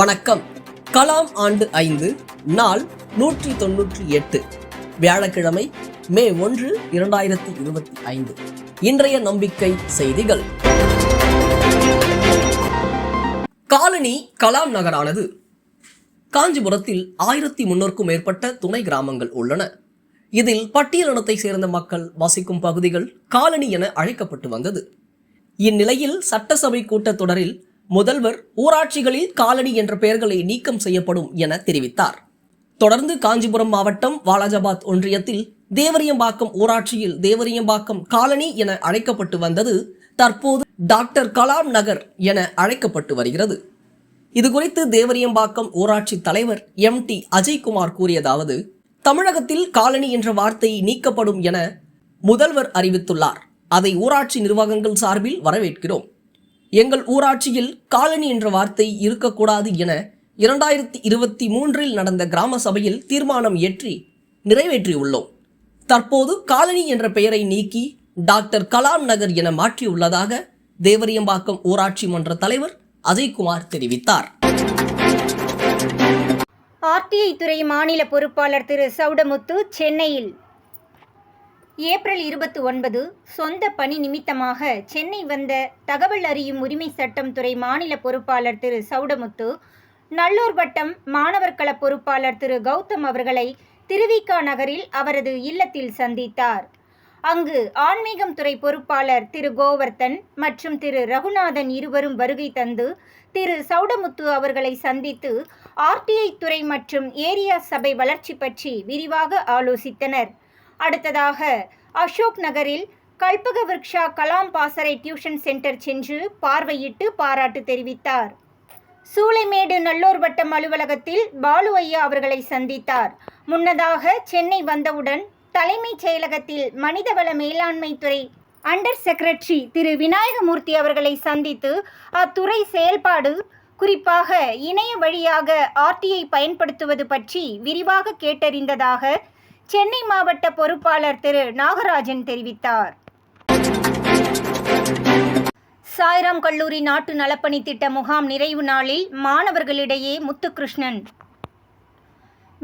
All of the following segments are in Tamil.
வணக்கம். கலாம் ஆண்டு ஐந்து நாள் நூற்றி தொன்னூற்றி எட்டு வியாழக்கிழமை மே ஒன்று இரண்டாயிரத்தி இருபத்தி ஐந்து இன்றைய நம்பிக்கை செய்திகள். காலனி கலாம் நகரானது. காஞ்சிபுரத்தில் ஆயிரத்தி முன்னூறுக்கும் மேற்பட்ட துணை கிராமங்கள் உள்ளன. இதில் பட்டியலினத்தை சேர்ந்த மக்கள் வசிக்கும் பகுதிகள் காலனி என அழைக்கப்பட்டு வந்தது. இந்நிலையில் சட்டசபை கூட்டத்தொடரில் முதல்வர் ஊராட்சிகளில் காலனி என்ற பெயர்களை நீக்கம் செய்யப்படும் என தெரிவித்தார். தொடர்ந்து காஞ்சிபுரம் மாவட்டம் வாலாஜாபாத் ஒன்றியத்தில் தேவரியம்பாக்கம் ஊராட்சியில் தேவரியம்பாக்கம் காலனி என அழைக்கப்பட்டு வந்தது தற்போது டாக்டர் கலாம் நகர் என அழைக்கப்பட்டு வருகிறது. இதுகுறித்து தேவரியம்பாக்கம் ஊராட்சி தலைவர் எம் டி அஜய்குமார் கூறியதாவது தமிழகத்தில் காலனி என்ற வார்த்தை நீக்கப்படும் என முதல்வர் அறிவித்துள்ளார். அதை ஊராட்சி நிர்வாகங்கள் சார்பில் வரவேற்கிறோம். எங்கள் ஊராட்சியில் காலனி என்ற வார்த்தை இருக்கக்கூடாது என இரண்டாயிரத்தி இருபத்தி மூன்றில் நடந்த கிராம சபையில் தீர்மானம் இயற்றி நிறைவேற்றியுள்ளோம். தற்போது காலனி என்ற பெயரை நீக்கி டாக்டர் கலாம் நகர் என மாற்றியுள்ளதாக தேவரியம்பாக்கம் ஊராட்சி மன்ற தலைவர் அஜய்குமார் தெரிவித்தார். ஆர்டிஐ துறை மாநில பொறுப்பாளர் திரு சவுடமுத்து சென்னையில் ஏப்ரல் இருபத்தி ஒன்பது சொந்த பணி நிமித்தமாக சென்னை வந்த தகவல் அறியும் உரிமை சட்டம் துறை மாநில பொறுப்பாளர் திரு சவுடமுத்து நல்லூர் வட்டம் மாணவர் கள பொறுப்பாளர் திரு கௌதம் அவர்களை திருவிகா நகரில் அவரது இல்லத்தில் சந்தித்தார். அங்கு ஆன்மீகம் துறை பொறுப்பாளர் திரு கோவர்த்தன் மற்றும் திரு ரகுநாதன் இருவரும் வருகை தந்து திரு சவுடமுத்து அவர்களை சந்தித்து ஆர்டிஐ துறை மற்றும் ஏரியா சபை வளர்ச்சி பற்றி விரிவாக ஆலோசித்தனர். அடுத்ததாக அசோக் நகரில் கல்பக விருக்ஷா கலாம் பாசறை டியூஷன் சென்டர் சென்று பார்வையிட்டு பாராட்டு தெரிவித்தார். சூளைமேடு நல்லூர் வட்டம் அலுவலகத்தில் பாலு ஐயா அவர்களை சந்தித்தார். முன்னதாக சென்னை வந்தவுடன் தலைமைச் செயலகத்தில் மனிதவள மேலாண்மை துறை அண்டர் செக்ரட்டரி திரு விநாயகமூர்த்தி அவர்களை சந்தித்து அத்துறை செயல்பாடு குறிப்பாக இணைய வழியாக ஆர்டிஐ பயன்படுத்துவது பற்றி விரிவாக கேட்டறிந்ததாக சென்னை மாவட்ட பொறுப்பாளர் திரு. நாகராஜன் தெரிவித்தார். சாய்ராம் கல்லூரி நாட்டு நலப்பணி திட்ட முகாம் நிறைவு நாளில் மாணவர்களிடையே முத்துகிருஷ்ணன்.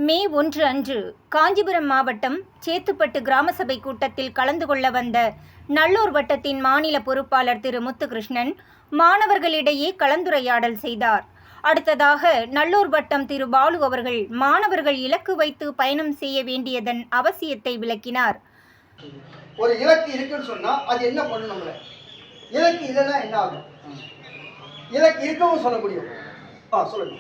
மே ஒன்று அன்று காஞ்சிபுரம் மாவட்டம் சேத்துப்பட்டு கிராம சபை கூட்டத்தில் கலந்து கொள்ள வந்த நல்லூர் வட்டத்தின் மாநில பொறுப்பாளர் திரு. முத்துகிருஷ்ணன் மாணவர்களிடையே கலந்துரையாடல் செய்தார். அடுத்ததாக நல்லூர் வட்டம் திரு பாலு அவர்கள் மாணவர்கள் இலக்கு வைத்து பயணம் செய்ய வேண்டியதன் அவசியத்தை விளக்கினார். ஒரு இலக்கு இருக்குன்னு சொன்னா அது என்ன பண்ணணும் இலக்கு இல்லைன்னா என்ன ஆகும்? இலக்கு இருக்கவும் சொல்ல முடியும் ஆ சொல்லுங்க.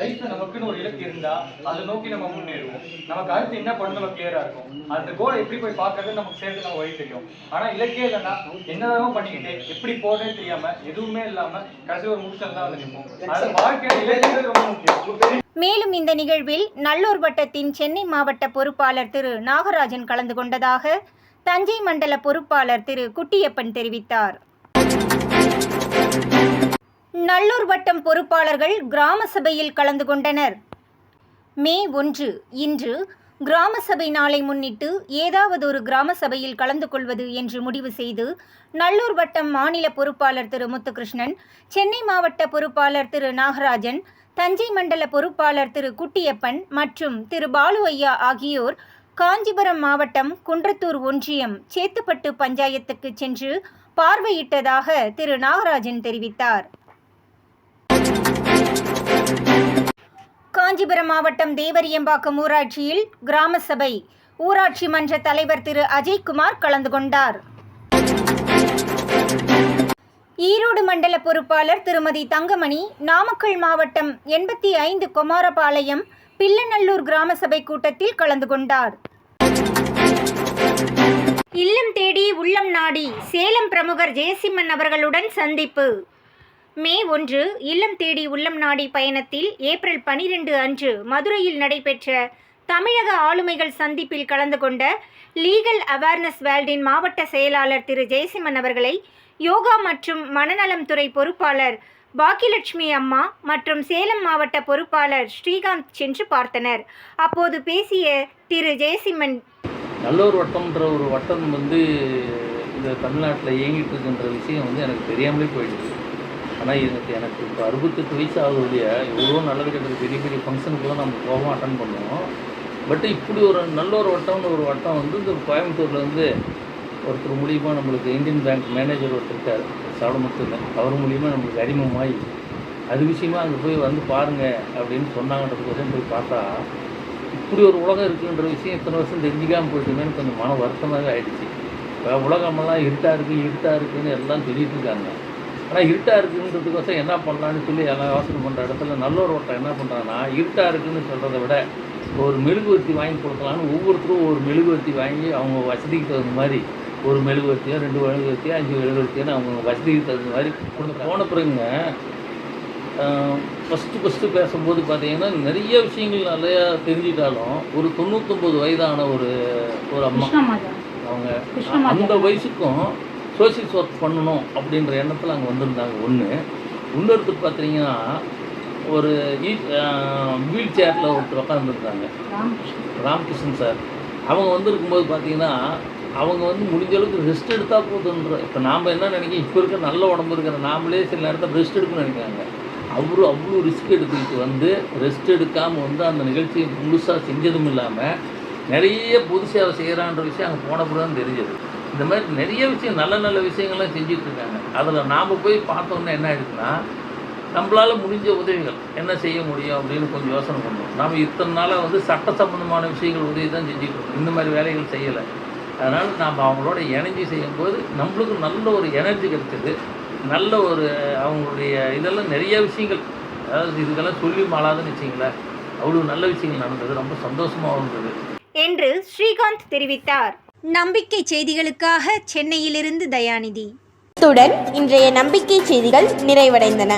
லைஃப்ல நமக்குன்னு ஒரு இலக்கு இருந்தா அதை நோக்கி நம்ம முன்னேறுவோம். நமக்கு அடுத்து என்ன பண்ணணும் நம்ம கிளியரா இருக்கும். அந்த கோலை எப்படி போய் பார்க்கறது நமக்கு சேர்ந்து நம்ம வழி தெரியும். ஆனா இலக்கே இல்லைன்னா என்னதான் பண்ணிக்கிட்டு எப்படி போறேன்னு தெரியாம எதுவுமே இல்லாம கடைசி ஒரு முடிச்சல் தான் வந்து நிற்போம் அது வாழ்க்கையில இலக்கு ரொம்ப முக்கியம். மேலும் இந்த நிகழ்வில் நல்லூர் வட்டத்தின் சென்னை மாவட்ட பொறுப்பாளர் திரு நாகராஜன் கலந்து கொண்டதாக தஞ்சை மண்டல பொறுப்பாளர் திரு குட்டியப்பன் தெரிவித்தார். நல்லூர் வட்டம் பொறுப்பாளர்கள் கிராம சபையில் கலந்து கொண்டனர். மே ஒன்று இன்று கிராம சபை நாளை முன்னிட்டு ஏதாவது ஒரு கிராம சபையில் கலந்து கொள்வது என்று முடிவு செய்து நல்லூர் வட்டம் மாநில பொறுப்பாளர் திரு முத்துகிருஷ்ணன் சென்னை மாவட்ட பொறுப்பாளர் திரு நாகராஜன் தஞ்சை மண்டல பொறுப்பாளர் திரு குட்டியப்பன் மற்றும் திரு பாலு ஐயா ஆகியோர் காஞ்சிபுரம் மாவட்டம் குன்றத்தூர் ஒன்றியம் சேத்துப்பட்டு பஞ்சாயத்துக்கு சென்று பார்வையிட்டதாக திரு நாகராஜன் தெரிவித்தார். காஞ்சிபுரம் மாவட்டம் தேவரியம்பாக்கம் ஊராட்சியில் கிராம சபை. ஊராட்சி மன்ற தலைவர் திரு அஜய்குமார் கலந்து கொண்டார். ஈரோடு மண்டல பொறுப்பாளர் திருமதி தங்கமணி நாமக்கல் மாவட்டம் எண்பத்தி ஐந்து குமாரபாளையம் பில்லநல்லூர் கிராம சபை கூட்டத்தில் கலந்து கொண்டார். இல்லம் தேடி உள்ளம் நாடி சேலம் பிரமுகர் ஜெயசிம்மன் அவர்களுடன் சந்திப்பு. மே ஒன்று இல்லம் தேடி உள்ளம் நாடி பயணத்தில் ஏப்ரல் பனிரெண்டு அன்று மதுரையில் நடைபெற்ற தமிழக ஆளுமைகள் சந்திப்பில் கலந்து கொண்ட லீகல் அவேர்னஸ் வேல்டின் மாவட்ட செயலாளர் திரு. ஜெயசிம்மன் அவர்களை யோகா மற்றும் மனநலம் துறை பொறுப்பாளர் பாக்கியலட்சுமி அம்மா மற்றும் சேலம் மாவட்ட பொறுப்பாளர் ஸ்ரீகாந்த் சென்று பார்த்தனர். அப்போது பேசிய திரு. ஜெயசிம்மன் நல்லூர் வட்டம்ன்ற ஒரு வட்டம் வந்து இந்த தமிழ்நாட்டில் இயங்கிட்டு இருக்குன்ற விஷயம் வந்து எனக்கு தெரியாமலே போயிடுச்சு. ஆனால் எனக்கு எனக்கு இப்போ அறுபத்தெட்டு வயசு ஆகுது இல்லையா எவ்வளோ நல்லது கெட்டது பெரிய பெரிய ஃபங்க்ஷனுக்குலாம் நம்ம போவோம் அட்டன் பண்ணுவோம். பட் இப்படி ஒரு நல்ல ஒரு வட்டம்னு ஒரு வட்டம் வந்து இந்த கோயம்புத்தூரில் வந்து ஒருத்தர் மூலியமாக நம்மளுக்கு இந்தியன் பேங்க் மேனேஜர் ஒருத்தர் இருக்கார். சவடமுத்துல அவர் மூலியமாக நம்மளுக்கு அறிமுகமாகி அது விஷயமா அங்கே போய் வந்து பாருங்க அப்படின்னு சொன்னாங்கன்றதுக்கோசம் போய் பார்த்தா இப்படி ஒரு உலகம் இருக்குன்ற விஷயம் இத்தனை வருஷம் தெரிஞ்சிக்காமல் போயிட்டுமேனு கொஞ்சம் மன வருத்தமாகவே ஆகிடுச்சு இப்போ உலகமெல்லாம் இருட்டாக இருக்குது இருட்டாக இருக்குன்னு எல்லாம் சொல்லிட்டு இருக்காங்க. ஆனால் இருட்டாக இருக்குன்றதுக்கோசம் என்ன பண்ணலான்னு சொல்லி எல்லாம் யோசனை பண்ணுற இடத்துல நல்ல ஒரு வட்டம் என்ன பண்ணுறாங்கன்னா இருட்டாக இருக்குன்னு சொல்கிறத விட ஒரு மெழுகுவர்த்தி வாங்கி கொடுக்கலான்னு ஒவ்வொருத்தரும் ஒரு மெழுகுவர்த்தி வாங்கி அவங்க வசதிக்கு தகுந்த மாதிரி ஒரு மெழுகுவர்த்தியோ ரெண்டு மெழுகுவர்த்தியோ அஞ்சு மெழுகுவர்த்தியோன்னு அவங்க வசதிக்கு தகுந்த மாதிரி கொடுத்து போன பிறகுங்க ஃபஸ்ட்டு ஃபஸ்ட்டு பேசும்போது பார்த்தீங்கன்னா நிறைய விஷயங்கள் நிறையா தெரிஞ்சிட்டாலும் ஒரு தொண்ணூத்தொம்பது வயதான ஒரு ஒரு அம்மா. அவங்க அந்த வயசுக்கும் சோசியல் ஒர்க் பண்ணணும் அப்படின்ற எண்ணத்தில் அங்கே வந்திருந்தாங்க. ஒன்று இன்னொருத்தர் பார்த்தீங்கன்னா ஒரு வீல் சேரில் ஒருத்தர் உட்காந்துருந்தாங்க ராமகிருஷ்ணன். சார். அவங்க வந்திருக்கும்போது பார்த்தீங்கன்னா அவங்க வந்து முடிஞ்ச அளவுக்கு ரெஸ்ட் எடுத்தால் போதுன்ற இப்போ நாம் என்ன நினைக்கிறோம் இப்போ இருக்க நல்ல உடம்பு இருக்கிற நாமளே சில நேரத்தில் ரெஸ்ட் எடுக்கணும்னு நினைக்கிறாங்க. அவரு அவ்வளோ ரிஸ்க் எடுத்துக்கிட்டு வந்து ரெஸ்ட் எடுக்காமல் வந்து அந்த நிகழ்ச்சியை முழுசாக செஞ்சதும் இல்லாமல் நிறைய பொது சேவை செய்கிறான்ற விஷயம் அங்கே போன பிறகு தெரிஞ்சது. இந்த மாதிரி நிறைய விஷயம் நல்ல நல்ல விஷயங்கள்லாம் செஞ்சுட்டு இருக்காங்க அதில் நாம் போய் பார்த்தோன்னே என்ன ஆயிடுச்சுன்னா நம்மளால் முடிஞ்ச உதவிகள் என்ன செய்ய முடியும் அப்படின்னு கொஞ்சம் யோசனை பண்ணுவோம். நாம் இத்தனை நாளாக வந்து சட்ட சம்பந்தமான விஷயங்கள் உதவி தான் செஞ்சுட்ருக்கோம். இந்த மாதிரி வேலைகள் செய்யலை. அதனால் நாம் அவங்களோட இணைஞ்சி செய்யும்போது நம்மளுக்கு நல்ல ஒரு எனர்ஜி கிடைச்சது. நல்ல ஒரு அவங்களுடைய இதெல்லாம் நிறைய விஷயங்கள். அதாவது இதுக்கெல்லாம் சொல்லி மாளாதுன்னு வச்சிங்களேன். அவ்வளோ நல்ல விஷயங்கள் நடந்தது. ரொம்ப சந்தோஷமாக இருந்தது. என்று ஸ்ரீகாந்த் தெரிவித்தார். நம்பிக்கை செய்திகளுக்காக சென்னையிலிருந்து தயாநிதி. இத்துடன் இன்றைய நம்பிக்கை செய்திகள் நிறைவடைந்தன.